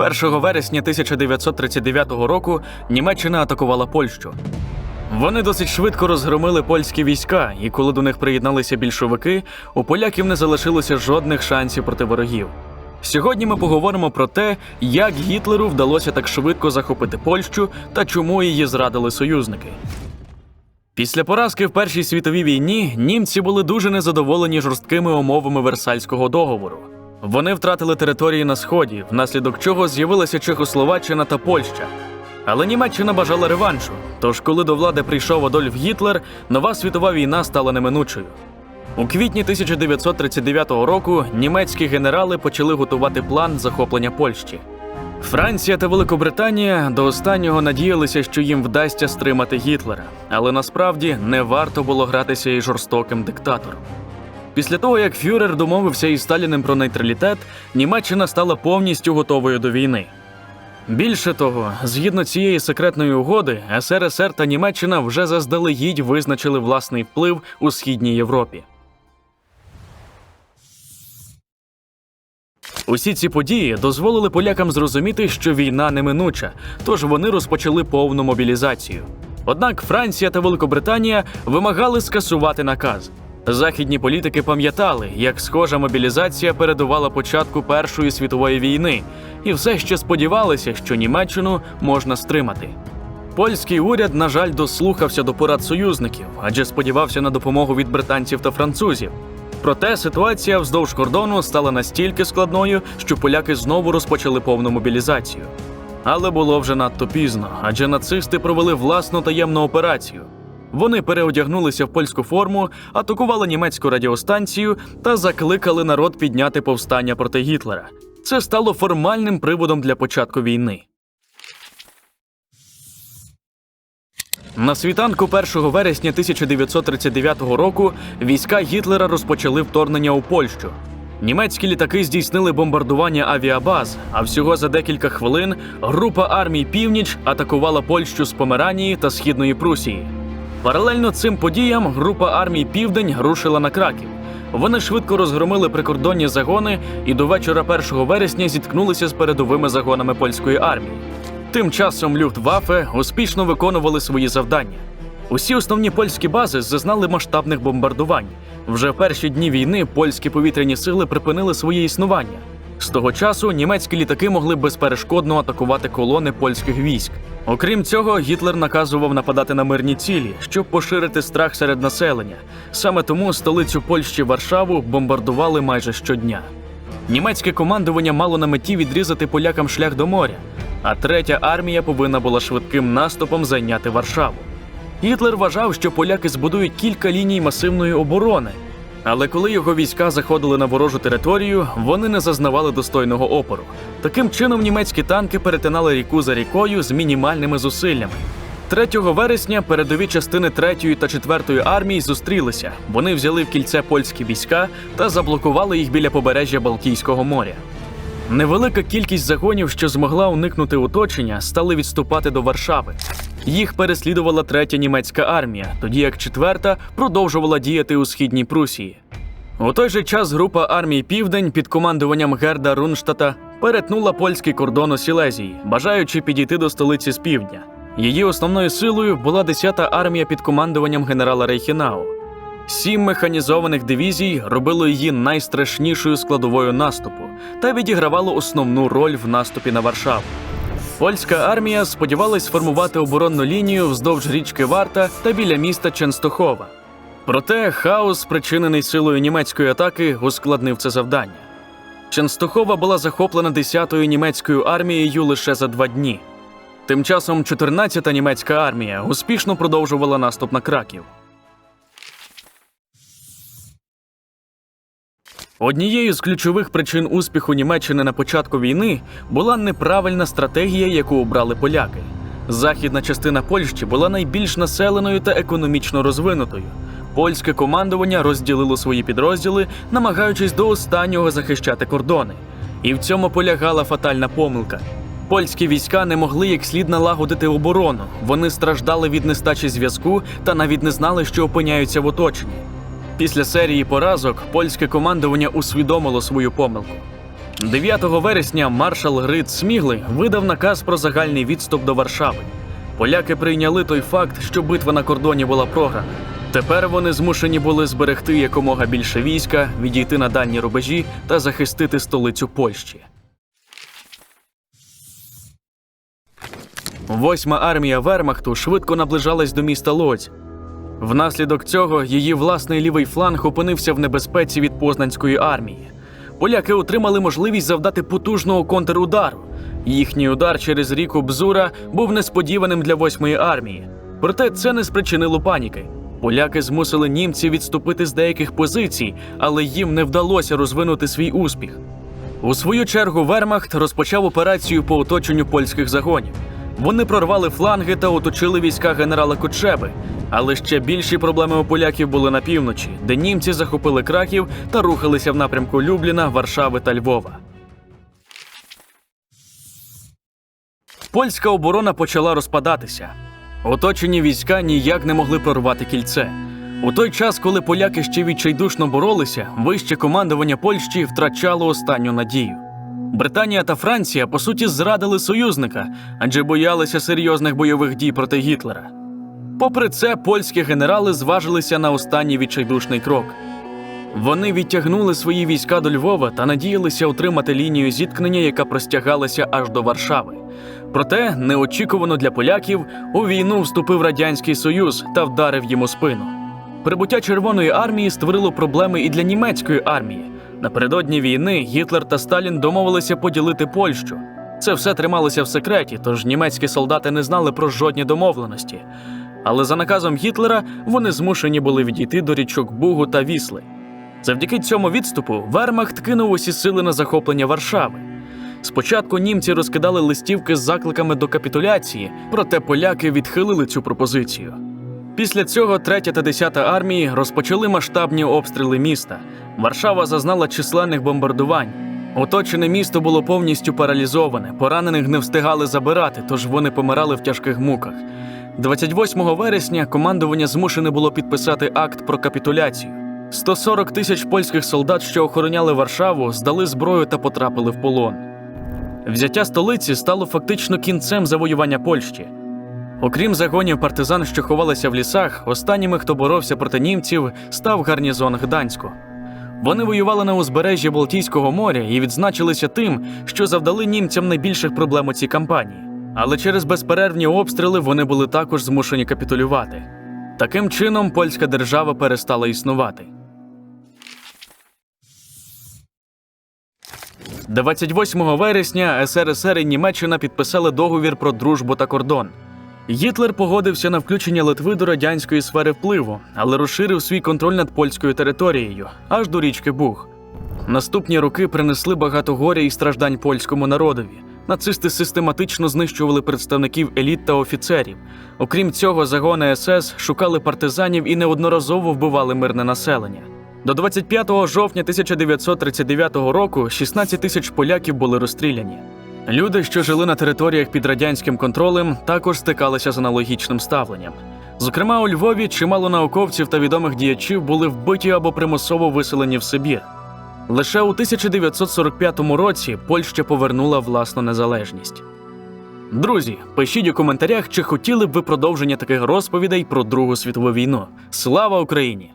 1 вересня 1939 року Німеччина атакувала Польщу. Вони досить швидко розгромили польські війська, і коли до них приєдналися більшовики, у поляків не залишилося жодних шансів проти ворогів. Сьогодні ми поговоримо про те, як Гітлеру вдалося так швидко захопити Польщу та чому її зрадили союзники. Після поразки в Першій світовій війні німці були дуже незадоволені жорсткими умовами Версальського договору. Вони втратили території на сході, внаслідок чого з'явилася Чехословаччина та Польща. Але Німеччина бажала реваншу. Тож, коли до влади прийшов Адольф Гітлер, нова світова війна стала неминучою. У квітні 1939 року німецькі генерали почали готувати план захоплення Польщі. Франція та Великобританія до останнього надіялися, що їм вдасться стримати Гітлера, але насправді не варто було гратися із жорстоким диктатором. Після того, як Фюрер домовився із Сталіним про нейтралітет, Німеччина стала повністю готовою до війни. Більше того, згідно цієї секретної угоди, СРСР та Німеччина вже заздалегідь визначили власний вплив у східній Європі. Усі ці події дозволили полякам зрозуміти, що війна неминуча, тож вони розпочали повну мобілізацію. Однак Франція та Великобританія вимагали скасувати наказ. Західні політики пам'ятали, як схожа мобілізація передувала початку Першої світової війни, і все ще сподівалися, що Німеччину можна стримати. Польський уряд, на жаль, дослухався до порад союзників, адже сподівався на допомогу від британців та французів. Проте ситуація вздовж кордону стала настільки складною, що поляки знову розпочали повну мобілізацію. Але було вже надто пізно, адже нацисти провели власну таємну операцію. Вони переодягнулися в польську форму, атакували німецьку радіостанцію та закликали народ підняти повстання проти Гітлера. Це стало формальним приводом для початку війни. На світанку 1 вересня 1939 року війська Гітлера розпочали вторгнення у Польщу. Німецькі літаки здійснили бомбардування авіабаз, а всього за декілька хвилин група армій Північ атакувала Польщу з Померанії та Східної Прусії. Паралельно цим подіям група армій Південь рушила на Краків. Вони швидко розгромили прикордонні загони і до вечора 1 вересня зіткнулися з передовими загонами польської армії. Тим часом Люфтваффе успішно виконували свої завдання. Усі основні польські бази зазнали масштабних бомбардувань. Вже в перші дні війни польські повітряні сили припинили своє існування. З того часу німецькі літаки могли безперешкодно атакувати колони польських військ. Окрім цього, Гітлер наказував нападати на мирні цілі, щоб поширити страх серед населення. Саме тому столицю Польщі Варшаву бомбардували майже щодня. Німецьке командування мало на меті відрізати полякам шлях до моря, а третя армія повинна була швидким наступом зайняти Варшаву. Гітлер вважав, що поляки збудують кілька ліній масивної оборони. Але коли його війська заходили на ворожу територію, вони не зазнавали достойного опору. Таким чином, німецькі танки перетинали ріку за рікою з мінімальними зусиллями. 3 вересня передові частини 3 та 4 армії зустрілися. Вони взяли в кільце польські війська та заблокували їх біля побережжя Балтійського моря. Невелика кількість загонів, що змогла уникнути оточення, стали відступати до Варшави. Їх переслідувала третя німецька армія, тоді як четверта продовжувала діяти у східній Прусії. У той же час група армій Південь під командуванням Герда Рунштата перетнула польський кордон у Сілезії, бажаючи підійти до столиці з півдня. Її основною силою була 10-та армія під командуванням генерала Рейхінау. Сім механізованих дивізій робило її найстрашнішою складовою наступу та відігравало основну роль в наступі на Варшаву. Польська армія сподівалась сформувати оборонну лінію вздовж річки Варта та біля міста Ченстохова. Проте хаос, спричинений силою німецької атаки, ускладнив це завдання. Ченстохова була захоплена 10-ю німецькою армією лише за два дні. Тим часом 14-та німецька армія успішно продовжувала наступ на Краків. Однією з ключових причин успіху Німеччини на початку війни була неправильна стратегія, яку обрали поляки. Західна частина Польщі була найбільш населеною та економічно розвинутою. Польське командування розділило свої підрозділи, намагаючись до останнього захищати кордони. І в цьому полягала фатальна помилка. Польські війська не могли як слід налагодити оборону. Вони страждали від нестачі зв'язку та навіть не знали, що опиняються в оточенні. Після серії поразок польське командування усвідомило свою помилку. 9 вересня маршал Грит Сміглий видав наказ про загальний відступ до Варшави. Поляки прийняли той факт, що битва на кордоні була програна. Тепер вони змушені були зберегти якомога більше війська, відійти на дальні рубежі та захистити столицю Польщі. Восьма армія Вермахту швидко наближалась до міста Лодзь. Внаслідок цього її власний лівий фланг опинився в небезпеці від Познанської армії. Поляки отримали можливість завдати потужного контрудару. Їхній удар через ріку Бзура був несподіваним для восьмої армії. Проте це не спричинило паніки. Поляки змусили німців відступити з деяких позицій, але їм не вдалося розвинути свій успіх. У свою чергу Вермахт розпочав операцію по оточенню польських загонів. Вони прорвали фланги та оточили війська генерала Кучеби. Але ще більші проблеми у поляків були на півночі, де німці захопили краків та рухалися в напрямку Любліна, Варшави та Львова. Польська оборона почала розпадатися. Оточені війська ніяк не могли прорвати кільце. У той час, коли поляки ще відчайдушно боролися, вище командування Польщі втрачало останню надію. Британія та Франція по суті зрадили союзника, адже боялися серйозних бойових дій проти Гітлера. Попри це, польські генерали зважилися на останній відчайдушний крок. Вони відтягнули свої війська до Львова та надіялися отримати лінію зіткнення, яка простягалася аж до Варшави. Проте, неочікувано для поляків, у війну вступив Радянський Союз та вдарив їм у спину. Прибуття Червоної армії створило проблеми і для німецької армії. Напередодні війни Гітлер та Сталін домовилися поділити Польщу. Це все трималося в секреті, тож німецькі солдати не знали про жодні домовленості. Але за наказом Гітлера вони змушені були відійти до річок Бугу та Вісли. Завдяки цьому відступу Вермахт кинув усі сили на захоплення Варшави. Спочатку німці розкидали листівки з закликами до капітуляції, проте поляки відхилили цю пропозицію. Після цього 3 та 10 армії розпочали масштабні обстріли міста. Варшава зазнала численних бомбардувань. Оточене місто було повністю паралізоване, поранених не встигали забирати, тож вони помирали в тяжких муках. 28 вересня командування змушене було підписати акт про капітуляцію. 140 тисяч польських солдат, що охороняли Варшаву, здали зброю та потрапили в полон. Взяття столиці стало фактично кінцем завоювання Польщі. Окрім загонів партизан, що ховалися в лісах, останніми, хто боровся проти німців, став гарнізон Гданську. Вони воювали на узбережжі Балтійського моря і відзначилися тим, що завдали німцям найбільших проблем у цій кампанії. Але через безперервні обстріли вони були також змушені капітулювати. Таким чином, польська держава перестала існувати. 28 вересня СРСР і Німеччина підписали договір про дружбу та кордон. Гітлер погодився на включення Литви до радянської сфери впливу, але розширив свій контроль над польською територією аж до річки Буг. Наступні роки принесли багато горя і страждань польському народові. Нацисти систематично знищували представників еліт та офіцерів. Окрім цього, загони СС шукали партизанів і неодноразово вбивали мирне населення. До 25 жовтня 1939 року 16 тисяч поляків були розстріляні. Люди, що жили на територіях під радянським контролем, також стикалися з аналогічним ставленням. Зокрема, у Львові чимало науковців та відомих діячів були вбиті або примусово виселені в Сибір. Лише у 1945 році Польща повернула власну незалежність. Друзі, пишіть у коментарях, чи хотіли б ви продовження таких розповідей про Другу світову війну. Слава Україні!